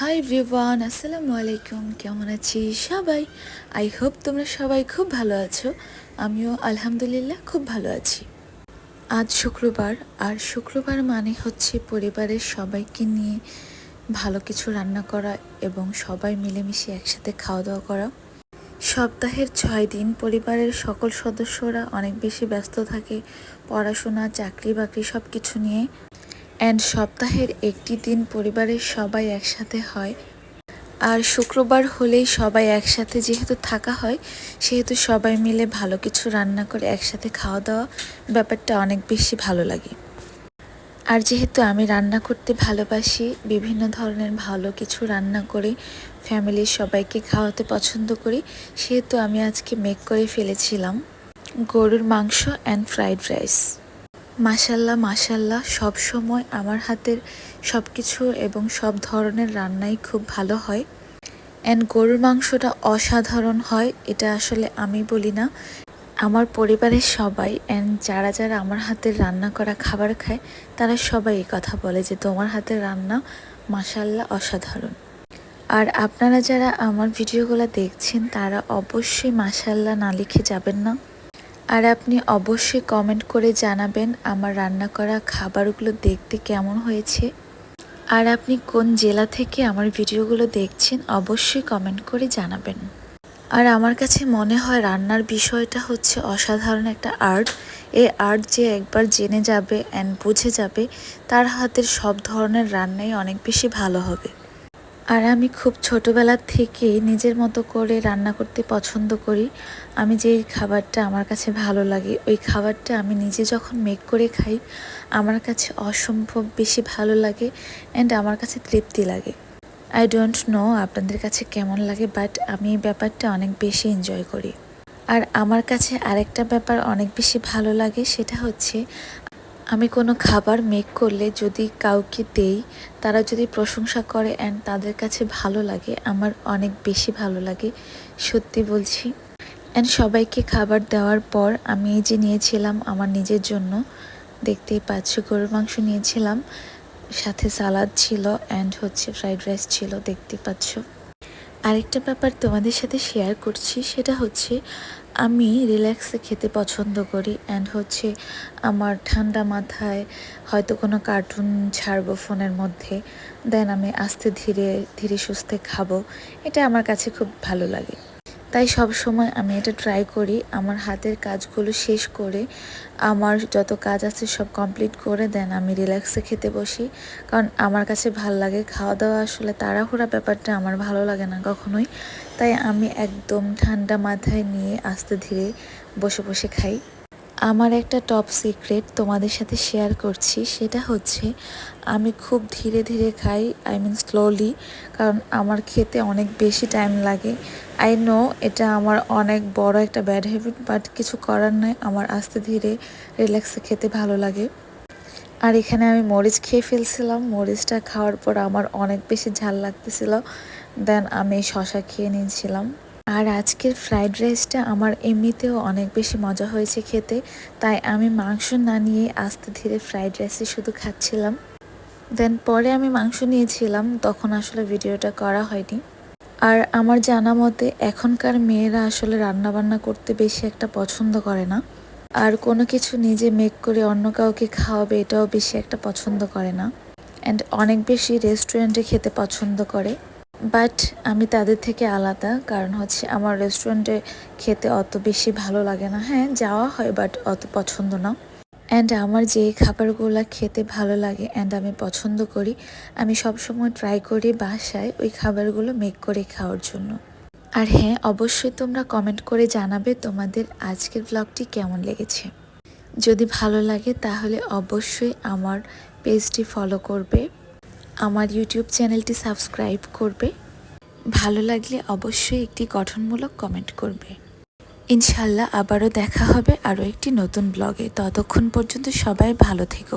High Vivaan আসসালামু আলাইকুম। কেমন আছি সবাই? আই হোপ তোমরা সবাই খুব ভালো আছো। আমিও আলহামদুলিল্লাহ খুব ভালো আছি। আজ শুক্রবার, আর শুক্রবার মানে হচ্ছে পরিবারের সবাইকে নিয়ে ভালো কিছু রান্না করা এবং সবাই মিলেমিশে একসাথে খাওয়া দাওয়া করা। সপ্তাহের ছয় দিন পরিবারের সকল সদস্যরা অনেক বেশি ব্যস্ত থাকে। পড়াশোনা চাকরি বাকরি সব কিছু নিয়ে। অ্যান্ড সপ্তাহের একটি দিন পরিবারের সবাই একসাথে হয়। আর শুক্রবার হলেই সবাই একসাথে যেহেতু থাকা হয়, সেহেতু সবাই মিলে ভালো কিছু রান্না করে একসাথে খাওয়া দাওয়া ব্যাপারটা অনেক বেশি ভালো লাগে। আর যেহেতু আমি রান্না করতে ভালোবাসি, বিভিন্ন ধরনের ভালো কিছু রান্না করে ফ্যামিলির সবাইকে খাওয়াতে পছন্দ করি, সেহেতু আমি আজকে মেক করে ফেলেছিলাম। গরুর মাংস অ্যান্ড ফ্রাইড রাইস মাসাল্লাহ মাসাল্লাহ সব সময় আমার হাতের সব কিছু এবং সব ধরনের রান্নাই খুব ভালো হয়। অ্যান্ড গরুর মাংসটা অসাধারণ হয়, এটা আসলে আমি বলি না। আমার পরিবারের সবাই অ্যান্ড যারা যারা আমার হাতের রান্না করা খাবার খায়, তারা সবাই এই কথা বলে যে তোমার হাতের রান্না মাসাল্লাহ অসাধারণ। আর আপনারা যারা আমার ভিডিওগুলো দেখছেন, তারা অবশ্যই মাসাল্লাহ না লিখে যাবেন না। আর আপনি অবশ্যই কমেন্ট করে জানাবেন আমার রান্না করা খাবারগুলো দেখতে কেমন হয়েছে। আর আপনি কোন জেলা থেকে আমার ভিডিওগুলো দেখছেন অবশ্যই কমেন্ট করে জানাবেন। আর আমার কাছে মনে হয় রান্নার বিষয়টা হচ্ছে অসাধারণ একটা আর্ট এই আর্ট যে একবার জেনে যাবে অ্যান্ড বুঝে যাবে, তার হাতের সব ধরনের রান্নাই অনেক বেশি ভালো হবে। আর আমি খুব ছোটোবেলা থেকে নিজের মতো করে রান্না করতে পছন্দ করি। আমি যে খাবারটা আমার কাছে ভালো লাগে, ওই খাবারটা আমি নিজে যখন মেক করে খাই, আমার কাছে অসম্ভব বেশি ভালো লাগে অ্যান্ড আমার কাছে তৃপ্তি লাগে। আই ডোন্ট নো আপনাদের কাছে কেমন লাগে বাট আমি এই ব্যাপারটা অনেক বেশি এনজয় করি। আর আমার কাছে আরেকটা ব্যাপার অনেক বেশি ভালো লাগে, সেটা হচ্ছে আমি কোনো খাবার মেক করলে যদি কাউকে দেই, তারা যদি প্রশংসা করে অ্যান্ড তাদের কাছে ভালো লাগে, আমার অনেক বেশি ভালো লাগে, সত্যি বলছি। অ্যান্ড সবাইকে খাবার দেওয়ার পর আমি এই যে নিয়েছিলাম আমার নিজের জন্য, দেখতেই পাচ্ছ গরুর মাংস নিয়েছিলাম, সাথে সালাদ ছিল অ্যান্ড হচ্ছে ফ্রাইড রাইস ছিল, দেখতে পাচ্ছ। আরেকটা ব্যাপার তোমাদের সাথে শেয়ার করছি, সেটা হচ্ছে আমি রিল্যাক্সে খেতে পছন্দ করি অ্যান্ড হচ্ছে আমার ঠান্ডা মাথায় হয়তো কোনো কার্টুন ছাড়বো ফোনের মধ্যে দেন আমি আস্তে ধীরে ধীরে সুস্থে খাব, এটা আমার কাছে খুব ভালো লাগে। তাই সব সময় আমি এটা ট্রাই করি। আমার হাতের কাজগুলো শেষ করে আমার যত কাজ আছে সব কমপ্লিট করে দেন আমি রিল্যাক্সে খেতে বসি। কারণ আমার কাছে ভালো লাগে। খাওয়া দাওয়া আসলে তাড়াহুড়া ব্যাপারটা আমার ভালো লাগে না কখনোই। তাই আমি একদম ঠান্ডা মাথায় নিয়ে আস্তে ধীরে বসে বসে খাই। আমার একটা টপ সিক্রেট তোমাদের সাথে শেয়ার করছি, সেটা হচ্ছে আমি খুব ধীরে ধীরে খাই আই মিন স্লোলি কারণ আমার খেতে অনেক বেশি টাইম লাগে। আই নো এটা আমার অনেক বড় একটা ব্যাড হ্যাবিট বাট কিছু করার নয় আমার আস্তে ধীরে রিল্যাক্সে খেতে ভালো লাগে। আর এখানে আমি মরিচ খেয়ে ফেলছিলাম, মরিচটা খাওয়ার পর আমার অনেক বেশি ঝাল লাগতেছিল দেন আমি শশা খেয়ে নিয়েছিলাম। আর আজকের ফ্রাইড রাইসটা আমার এমনিতেও অনেক বেশি মজা হয়েছে খেতে, তাই আমি মাংস না নিয়ে আস্তে ধীরে ফ্রাইড রাইসই শুধু খাচ্ছিলাম। দেন পরে আমি মাংস নিয়েছিলাম, তখন আসলে ভিডিওটা করা হয়নি। আর আমার জানা মতে এখনকার মেয়েরা আসলে রান্নাবান্না করতে বেশি একটা পছন্দ করে না। আর কোনো কিছু নিজে মেক করে অন্য কাউকে খাওয়াবে এটাও বেশি একটা পছন্দ করে না। অ্যান্ড অনেক বেশি রেস্টুরেন্টে খেতে পছন্দ করে। বাট আমি তাদের থেকে আলাদা, কারণ হচ্ছে আমার রেস্টুরেন্টে খেতে অত বেশি ভালো লাগে না। হ্যাঁ যাওয়া হয় বাট অত পছন্দ না। অ্যান্ড আমার যে খাবারগুলো খেতে ভালো লাগে অ্যান্ড আমি পছন্দ করি, আমি সবসময় ট্রাই করি বাসায় ওই খাবারগুলো মেক করে খাওয়ার জন্য। আর হ্যাঁ অবশ্যই তোমরা কমেন্ট করে জানাবে তোমাদের আজকের ব্লগটি কেমন লেগেছে। যদি ভালো লাগে তাহলে অবশ্যই আমার পেজটি ফলো করবে। আমার ইউটিউব চ্যানেলটি সাবস্ক্রাইব করবে। ভালো লাগলে অবশ্যই একটি গঠনমূলক কমেন্ট করবে। ইনশাল্লাহ আবারও দেখা হবে আরও একটি নতুন ব্লগে ততক্ষণ পর্যন্ত সবাই ভালো থেকো।